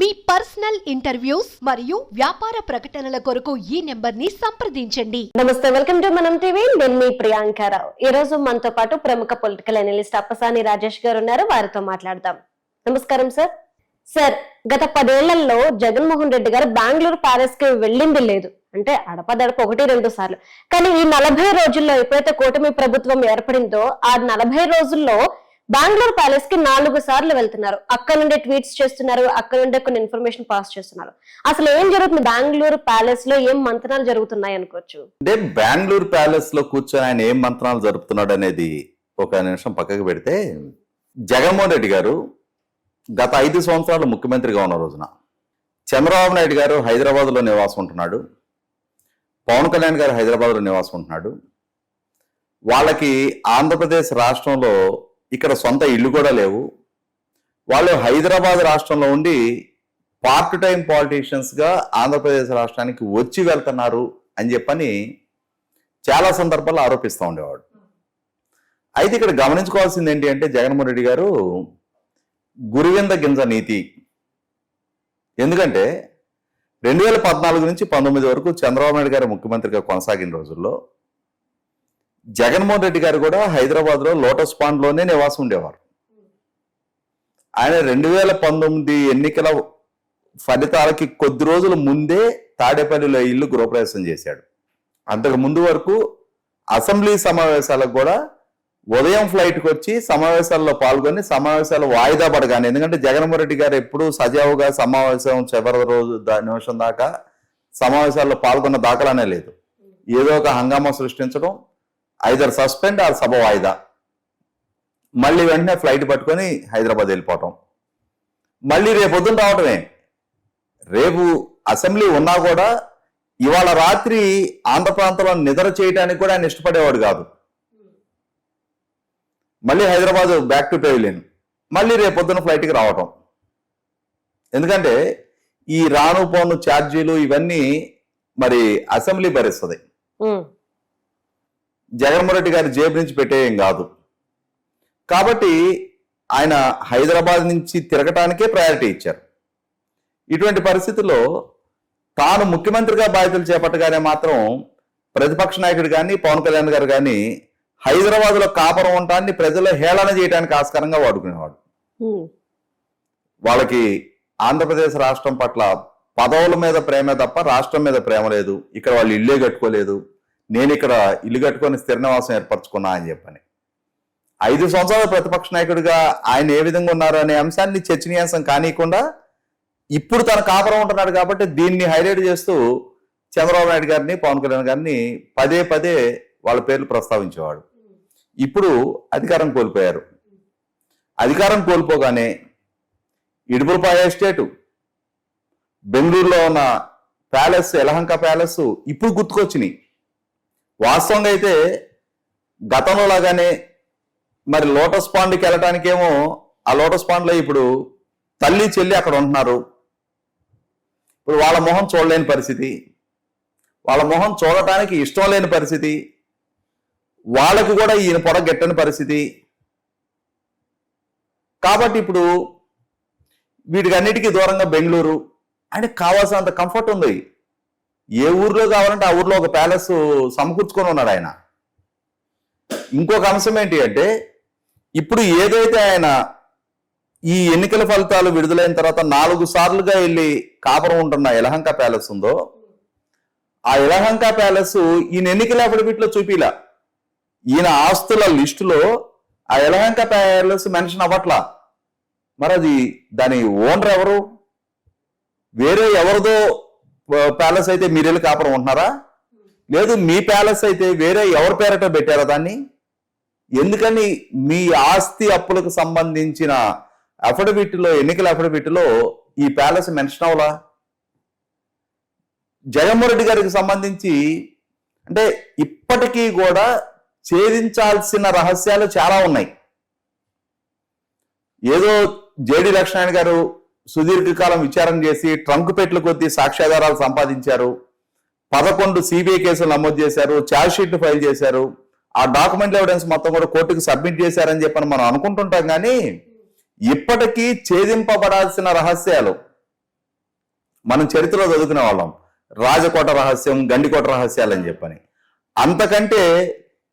మీ personal interviews మరియు వ్యాపార ప్రకటనల కొరకు ఈ నెంబర్ని సంప్రదించండి. నమస్తే వెల్కమ్ టు మనం టీవీ. నేను మీ ప్రియాంకారావు ఈ రోజు మనతో పాటు ప్రముఖ పొలిటికల్ అనలిస్ట్ అప్పసాని రాజేష్ గారు ఉన్నారు. వారితో మాట్లాడదాం. నమస్కారం సార్. సార్ గత పదేళ్ళలో జగన్మోహన్ రెడ్డి గారు బెంగళూరు ప్యాలెస్కి వెళ్ళింది లేదు. అంటే అడపదడప ఒకటి రెండు సార్లు. కానీ ఈ నలభై రోజుల్లో ఎప్పుడైతే కూటమి ప్రభుత్వం ఏర్పడిందో ఆ నలభై రోజుల్లో బెంగళూరు ప్యాలెస్కి నాలుగు సార్లు వెళ్తున్నారు. అక్కడ నుండి ట్వీట్స్ చేస్తున్నారు. అక్కడ నుండి కొన్ని ఇన్ఫర్మేషన్ పాస్ చేస్తున్నారు. అసలు ఏం జరుగుతుంది? బెంగళూరు ప్యాలెస్లో ఏం మంత్రాలు జరుగుతున్నాయి అనుకోవచ్చు? అంటే బెంగళూరు ప్యాలెస్లో కూర్చొని ఆయన ఏం మంత్రాలు జరుపుతున్నాడు అనేది ఒక నిమిషం పక్కకు పెడితే జగన్మోహన్ రెడ్డి గారు గత ఐదు సంవత్సరాలు ముఖ్యమంత్రిగా ఉన్న రోజున చంద్రబాబు నాయుడు గారు హైదరాబాద్లో నివాసం ఉంటున్నాడు. పవన్ కళ్యాణ్ గారు హైదరాబాద్లో నివాసం ఉంటున్నాడు. వాళ్ళకి ఆంధ్రప్రదేశ్ రాష్ట్రంలో ఇక్కడ సొంత ఇల్లు కూడా లేవు. వాళ్ళు హైదరాబాద్ రాష్ట్రంలో ఉండి పార్ట్ టైం పాలిటీషియన్స్గా ఆంధ్రప్రదేశ్ రాష్ట్రానికి వచ్చి వెళ్తున్నారు అని చెప్పని చాలా సందర్భాల్లో ఆరోపిస్తూ ఉండేవాడు. అయితే ఇక్కడ గమనించుకోవాల్సింది ఏంటి అంటే జగన్మోహన్ రెడ్డి గారు గురువింద గింజ నీతి. ఎందుకంటే రెండు వేల పద్నాలుగు నుంచి పంతొమ్మిది వరకు చంద్రబాబు నాయుడు గారు ముఖ్యమంత్రిగా కొనసాగిన రోజుల్లో జగన్మోహన్ రెడ్డి గారు కూడా హైదరాబాద్లో లోటస్ పాండ్లోనే నివాసం ఉండేవారు. ఆయన రెండు వేల పంతొమ్మిది ఎన్నికల ఫలితాలకి కొద్ది రోజుల ముందే తాడేపల్లిలో ఇల్లు గృహప్రవేశం చేశాడు. అంతకు ముందు వరకు అసెంబ్లీ సమావేశాలకు కూడా ఉదయం ఫ్లైట్కి వచ్చి సమావేశాల్లో పాల్గొని సమావేశాలు వాయిదా పడగానే ఎందుకంటే జగన్మోహన్ రెడ్డి గారు ఎప్పుడూ సజావుగా సమావేశం చివరి రోజు దా- నిమిషం దాకా సమావేశాల్లో పాల్గొన్న దాఖలానే లేదు. ఏదో ఒక హంగామా సృష్టించడం ఐదర్ సస్పెండ్ ఆర్ సభ వాయిదా మళ్ళీ వెంటనే ఫ్లైట్ పట్టుకొని హైదరాబాద్ వెళ్ళిపోవటం. మళ్ళీ రేపు పొద్దున్న రావటమే. రేపు అసెంబ్లీ ఉన్నా కూడా ఇవాళ రాత్రి ఆంధ్ర ప్రాంతంలో నిద్ర చేయడానికి కూడా ఆయన ఇష్టపడేవాడు కాదు. మళ్ళీ హైదరాబాద్ బ్యాక్ టు పెవిలియన్ మళ్ళీ రేపు పొద్దున్న ఫ్లైట్కి రావటం. ఎందుకంటే ఈ రాను పోను ఛార్జీలు ఇవన్నీ మరి అసెంబ్లీ భరిస్తుంది. జగన్మోహన్ రెడ్డి గారి జేబు నుంచి పెట్టేయం కాదు. కాబట్టి ఆయన హైదరాబాద్ నుంచి తిరగటానికే ప్రయారిటీ ఇచ్చారు. ఇటువంటి పరిస్థితుల్లో తాను ముఖ్యమంత్రిగా బాధ్యతలు చేపట్టగానే మాత్రం ప్రతిపక్ష నాయకుడు కానీ పవన్ కళ్యాణ్ గారు కానీ హైదరాబాద్లో కాపురం ఉండటాన్ని ప్రజల్లో హేళన చేయడానికి ఆస్కారంగా వాడుకునేవాడు. వాళ్ళకి ఆంధ్రప్రదేశ్ రాష్ట్రం పట్ల పదవుల మీద ప్రేమే తప్ప రాష్ట్రం మీద ప్రేమ లేదు. ఇక్కడ వాళ్ళు ఇల్లే కట్టుకోలేదు. నేను ఇక్కడ ఇల్లు కట్టుకొని స్థిర నివాసం ఏర్పరచుకున్నా అని చెప్పని. ఐదు సంవత్సరాల ప్రతిపక్ష నాయకుడిగా ఆయన ఏ విధంగా ఉన్నారు అనే అంశాన్ని చర్చనీయాంశం కానియకుండా ఇప్పుడు తన కాపురం ఉంటున్నాడు కాబట్టి దీన్ని హైలైట్ చేస్తూ చంద్రబాబు నాయుడు గారిని పవన్ కళ్యాణ్ గారిని పదే పదే వాళ్ళ పేర్లు ప్రస్తావించేవాడు. ఇప్పుడు అధికారం కోల్పోయారు. అధికారం కోల్పోగానే ఇడుపులపాయ ఎస్టేటు బెంగళూరులో ఉన్న ప్యాలెస్ యలహంక ప్యాలెస్ ఇప్పుడు గుర్తుకొచ్చినాయి. వాస్తవంగా అయితే గతంలో లాగానే మరి లోటస్ పాండ్కి వెళ్ళటానికేమో ఆ లోటస్ పాండ్లో ఇప్పుడు తల్లి చెల్లి అక్కడ ఉంటున్నారు. ఇప్పుడు వాళ్ళ మొహం చూడలేని పరిస్థితి. వాళ్ళ మొహం చూడటానికి ఇష్టం లేని పరిస్థితి. వాళ్ళకు కూడా ఈయన పొడగెట్టని పరిస్థితి. కాబట్టి ఇప్పుడు వీటికన్నిటికీ దూరంగా బెంగళూరు. ఆయనకు కావాల్సినంత కంఫర్ట్ ఉంది. ఏ ఊర్లో కావాలంటే ఆ ఊర్లో ఒక ప్యాలెస్ సమకూర్చుకొని ఉన్నాడు ఆయన. ఇంకొక అంశం ఏంటి అంటే ఇప్పుడు ఏదైతే ఆయన ఈ ఎన్నికల ఫలితాలు విడుదలైన తర్వాత నాలుగు సార్లుగా వెళ్ళి కాపురం ఉంటున్న యలహంక ప్యాలెస్ ఉందో ఆ యలహంక ప్యాలెస్ ఈయన ఎన్నికల అఫిడవిట్లో చూపిలా. ఈయన ఆస్తుల లిస్టులో ఆ యలహంక ప్యాలెస్ మెన్షన్ అవ్వట్లా. మరి అది దాని ఓనర్ ఎవరు? వేరే ఎవరిదో ప్యాలెస్ అయితే మీరు వెళ్ళి కాపురం ఉంటున్నారా? లేదు మీ ప్యాలెస్ అయితే వేరే ఎవరి పేరట పెట్టారా దాన్ని? ఎందుకని మీ ఆస్తి అప్పులకు సంబంధించిన అఫిడవిట్లో ఎన్నికల అఫిడవిట్లో ఈ ప్యాలెస్ మెన్షన్ అవలా జగన్మోహన్ రెడ్డి గారికి సంబంధించి అంటే ఇప్పటికీ కూడా ఛేదించాల్సిన రహస్యాలు చాలా ఉన్నాయి. ఏదో జేడి లక్ష్మణ్ గారు సుదీర్ఘకాలం విచారణ చేసి ట్రంక్ పెట్ల కొద్దీ సాక్ష్యాధారాలు సంపాదించారు. పదకొండు సిబిఐ కేసులు నమోదు చేశారు ఛార్జ్షీట్లు ఫైల్ చేశారు. ఆ డాక్యుమెంట్ ఎవిడెన్స్ మొత్తం కూడా కోర్టుకు సబ్మిట్ చేశారని చెప్పని మనం అనుకుంటుంటాం కానీ ఇప్పటికీ ఛేదింపబడాల్సిన రహస్యాలు మనం చరిత్రలో చదువుకునే వాళ్ళం. రాజకోట రహస్యం గండికోట రహస్యాలు అని చెప్పని. అంతకంటే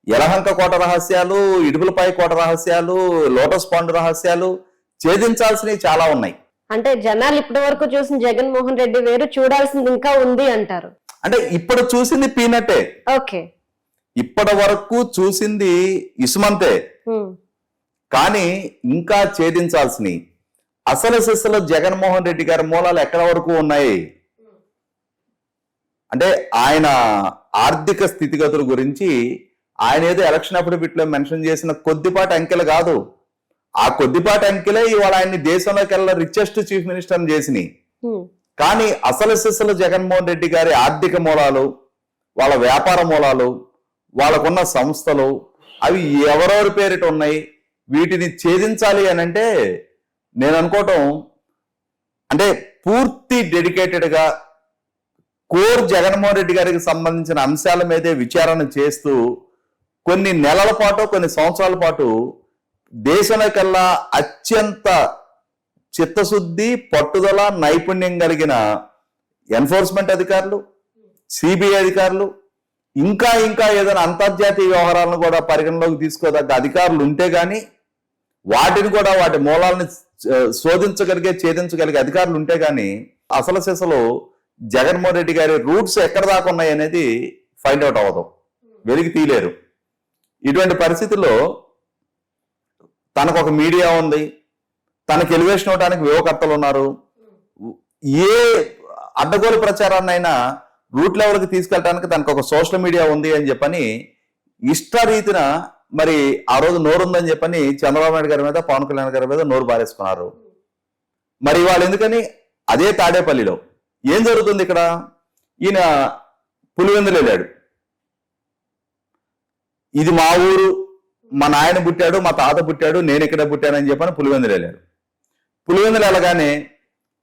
ఎలహంక కోట రహస్యాలు ఇడుపులపై కోట రహస్యాలు లోటస్ పాండ్ రహస్యాలు ఛేదించాల్సినవి చాలా ఉన్నాయి. అంటే జనాలు ఇప్పటి వరకు చూసిన జగన్మోహన్ రెడ్డి వేరు చూడాల్సింది ఇంకా ఉంది అంటారు. అంటే ఇప్పుడు చూసింది పీనట్టే. ఓకే. ఇప్పటి వరకు చూసింది ఇసుమంతే. కానీ ఇంకా ఛేదించాల్సినవి. అసలు సిస్సలు జగన్మోహన్ రెడ్డి గారి మూలాలు ఎక్కడ వరకు ఉన్నాయి? అంటే ఆయన ఆర్థిక స్థితిగతుల గురించి ఆయన ఏదో ఎలక్షన్ అఫిడవిట్లో మెన్షన్ చేసిన కొద్దిపాటి అంకెలు కాదు. ఆ కొద్దిపాటి అంకెలే ఇవాళ ఆయన్ని దేశంలోకి వెళ్ళ రిచెస్ట్ చీఫ్ మినిస్టర్ చేసినాయి. కానీ అసలు సిస్సలు జగన్మోహన్ రెడ్డి గారి ఆర్థిక మూలాలు వాళ్ళ వ్యాపార మూలాలు వాళ్ళకున్న సంస్థలు అవి ఎవరెవరి పేరిట ఉన్నాయి వీటిని ఛేదించాలి అని అంటే నేను అనుకోవటం అంటే పూర్తి డెడికేటెడ్గా కోర్ జగన్మోహన్ రెడ్డి గారికి సంబంధించిన అంశాల మీదే విచారణ చేస్తూ కొన్ని నెలల పాటు కొన్ని సంవత్సరాల పాటు దేశంలోకల్లా అత్యంత చిత్తశుద్ధి పట్టుదల నైపుణ్యం కలిగిన ఎన్ఫోర్స్మెంట్ అధికారులు సిబిఐ అధికారులు ఇంకా ఇంకా ఏదైనా అంతర్జాతీయ వ్యవహారాలను కూడా పరిగణలోకి తీసుకోదగ్గ అధికారులు ఉంటే కానీ వాటిని కూడా వాటి మూలాలను శోధించగలిగే ఛేదించగలిగే అధికారులు ఉంటే కానీ అసలు సిసలు జగన్మోహన్ రెడ్డి గారి రూట్స్ ఎక్కడ దాకా ఉన్నాయి అనేది ఫైండ్ అవుట్ అవ్వదు. వెలికి తీయలేరు. ఇటువంటి పరిస్థితుల్లో తనకు ఒక మీడియా ఉంది. తనకు ఎలివేషన్ అవడానికి వ్యూహకర్తలు ఉన్నారు. ఏ అడ్డగోలు ప్రచారాన్నైనా రూట్ లెవెల్కి తీసుకెళ్ళడానికి తనకు ఒక సోషల్ మీడియా ఉంది అని చెప్పని ఇష్టరీతిన మరి ఆ రోజు నోరు ఉందని చెప్పని చంద్రబాబు నాయుడు గారి మీద పవన్ కళ్యాణ్ గారి మీద నోరు బారేసుకున్నారు. మరి వాళ్ళు ఎందుకని? అదే తాడేపల్లిలో. ఏం జరుగుతుంది ఇక్కడ? ఈయన పులివెందులు వెళ్ళాడు. ఇది మా ఊరు మా నాయన పుట్టాడు మా తాత పుట్టాడు నేను ఇక్కడ పుట్టానని చెప్పని పులివెందులు వెళ్ళాడు పులివెందులు వెళ్ళగానే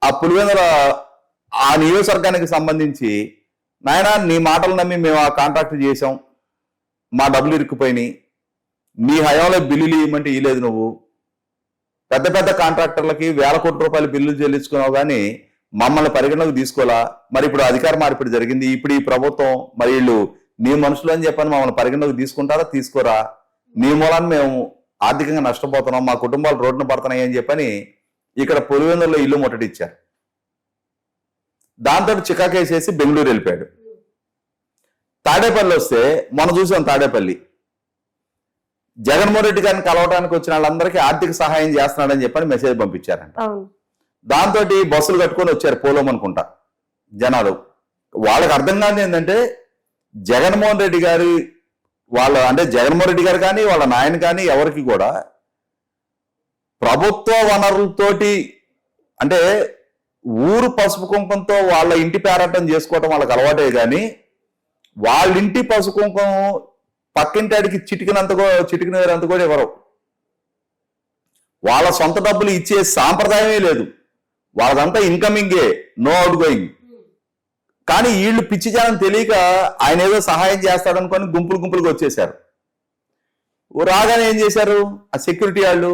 ఆ పులివెందుల ఆ నియోజకవర్గానికి సంబంధించి నాయన నీ మాటలు నమ్మి మేము ఆ కాంట్రాక్ట్ చేసాం మా డబ్బులు ఇరుక్కుపోయినాయి. నీ హయాంలో బిల్లులు ఇవ్వమంటే ఇవ్వలేదు నువ్వు. పెద్ద పెద్ద కాంట్రాక్టర్లకి వేల కోట్ల రూపాయలు బిల్లులు చెల్లించుకున్నావు కానీ మమ్మల్ని పరిగణలోకి తీసుకోలా. మరి ఇప్పుడు అధికార మార్పిడి జరిగింది. ఇప్పుడు ఈ ప్రభుత్వం మరి వీళ్ళు నీ మనుషులు అని చెప్పని మమ్మల్ని పరిగణలోకి తీసుకుంటారా? తీసుకోరా? నీ మూలాన్ని మేము ఆర్థికంగా నష్టపోతున్నాం మా కుటుంబాలు రోడ్డున పడుతున్నాయి అని చెప్పని ఇక్కడ పులివెందుల్లో ఇల్లు ముట్టడిచ్చారు. దాంతో చికాకేసేసి బెంగళూరు వెళ్ళిపోయాడు. తాడేపల్లి వస్తే మనం చూసాం తాడేపల్లి. జగన్మోహన్ రెడ్డి గారిని కలవడానికి వచ్చిన వాళ్ళందరికీ ఆర్థిక సహాయం చేస్తున్నాడని చెప్పని మెసేజ్ పంపించారంట. దాంతో బస్సులు కట్టుకొని వచ్చారు పోలోం అనుకుంటా జనాలు. వాళ్ళకి అర్థం కాని ఏంటంటే జగన్మోహన్ రెడ్డి గారి వాళ్ళ అంటే జగన్మోహన్ రెడ్డి గారు కానీ వాళ్ళ నాయన కానీ ఎవరికి కూడా ప్రభుత్వ వనరులతోటి అంటే ఊరు పసుపు కుంకంతో వాళ్ళ ఇంటి పేరాటం చేసుకోవటం వాళ్ళకి అలవాటే కానీ వాళ్ళ ఇంటి పసుపు కుంకం పక్కింటాడికి చిటికినంత చిటికినంత కూడా ఎవరు వాళ్ళ సొంత డబ్బులు ఇచ్చే సాంప్రదాయమే లేదు. వాళ్ళదంతా ఇన్కమింగే నో అవుట్ గోయింగ్ కానీ వీళ్ళు పిచ్చి జనం తెలియక ఆయన ఏదో సహాయం చేస్తాడనుకొని గుంపులు గుంపులుగా వచ్చేశారు. ఓ రాగానే ఏం చేశారు? ఆ సెక్యూరిటీ వాళ్ళు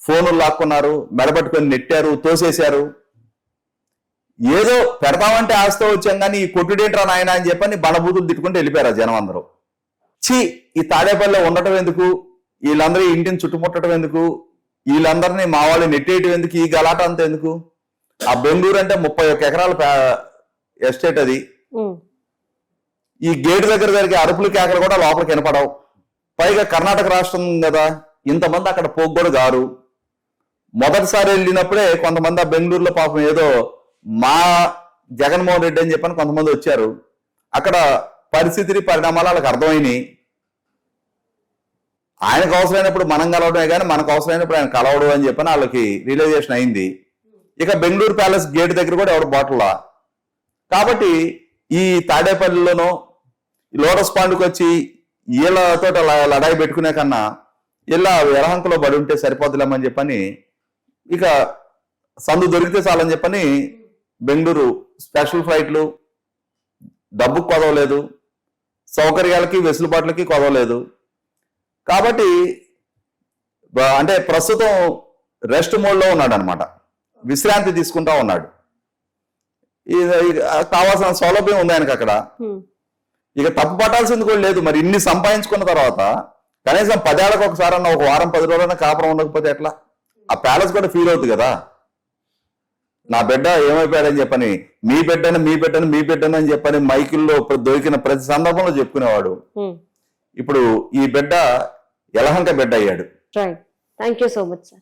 ఫోన్లు లాక్కున్నారు మెడపట్టుకొని నెట్టారు తోసేశారు. ఏదో పెడతామంటే ఆస్తో వచ్చాం కానీ ఈ కొట్టుడేంట్రా నాయన అని చెప్పని బలబూతులు తిట్టుకుంటూ వెళ్ళిపోయారు ఆ జనం అందరూ. ఛీ ఈ తాడేపల్లిలో ఉండటం ఎందుకు? వీళ్ళందరూ ఇంటిని చుట్టుముట్టడం ఎందుకు? వీళ్ళందరినీ మా వాళ్ళు నెట్టేయటం ఎందుకు? ఈ గలాట అంత ఎందుకు? ఆ బెంగళూరు అంటే ముప్పై ఒక్క ఎకరాల ఎస్టేట్ అది. ఈ గేటు దగ్గర జరిగే అరుపులు కేకలు కూడా లోపలికి వినపడవు. పైగా కర్ణాటక రాష్ట్రం కదా ఇంతమంది అక్కడ పోగ్గొడు గారు. మొదటిసారి వెళ్ళినప్పుడే కొంతమంది ఆ బెంగళూరులో పాపం ఏదో మా జగన్మోహన్ రెడ్డి అని చెప్పని కొంతమంది వచ్చారు. అక్కడ పరిస్థితి పరిణామాలు వాళ్ళకి అర్థమైనాయి. ఆయనకు అవసరమైనప్పుడు మనం కలవడమే కానీ మనకు అవసరమైనప్పుడు ఆయన కలవడు అని చెప్పని వాళ్ళకి రియలైజేషన్ అయింది. ఇక బెంగళూరు ప్యాలెస్ గేట్ దగ్గర కూడా ఎవడు బాటిల్లా కాబట్టి ఈ తాడేపల్లిలోనో లోటస్ పాండుకు వచ్చి వీళ్ళతో లడాయి పెట్టుకునే కన్నా ఇలా ఎలహంకలో బడి ఉంటే సరిపోతులేమని చెప్పని ఇక సందు దొరికితే చాలని చెప్పని బెంగళూరు స్పెషల్ ఫ్లైట్లు డబ్బుకు కొదవలేదు సౌకర్యాలకి వెసులుబాట్లకి కొదవలేదు. కాబట్టి అంటే ప్రస్తుతం రెస్ట్ మోడ్లో ఉన్నాడు అనమాట విశ్రాంతి తీసుకుంటా ఉన్నాడు. కావాల్సిన సౌలభ్యం ఉంది ఆయనకి అక్కడ. ఇక తప్పు పట్టాల్సింది కూడా లేదు. మరి ఇన్ని సంపాదించుకున్న తర్వాత కనీసం పదేళ్ళకి ఒకసారి అన్న ఒక వారం పది రోజులైనా కాపురం ఉండకపోతే ఎట్లా? ఆ ప్యాలెస్ కూడా ఫీల్ అవుతుంది కదా. నా బిడ్డ ఏమైపోయాడని చెప్పని మీ బిడ్డని మీ బిడ్డని మీ బిడ్డని అని చెప్పని మైకుల్లో దొరికిన ప్రతి సందర్భంలో చెప్పుకునేవాడు. ఇప్పుడు ఈ బిడ్డ ఎలహంక బిడ్డ అయ్యాడు. Thank you so much sir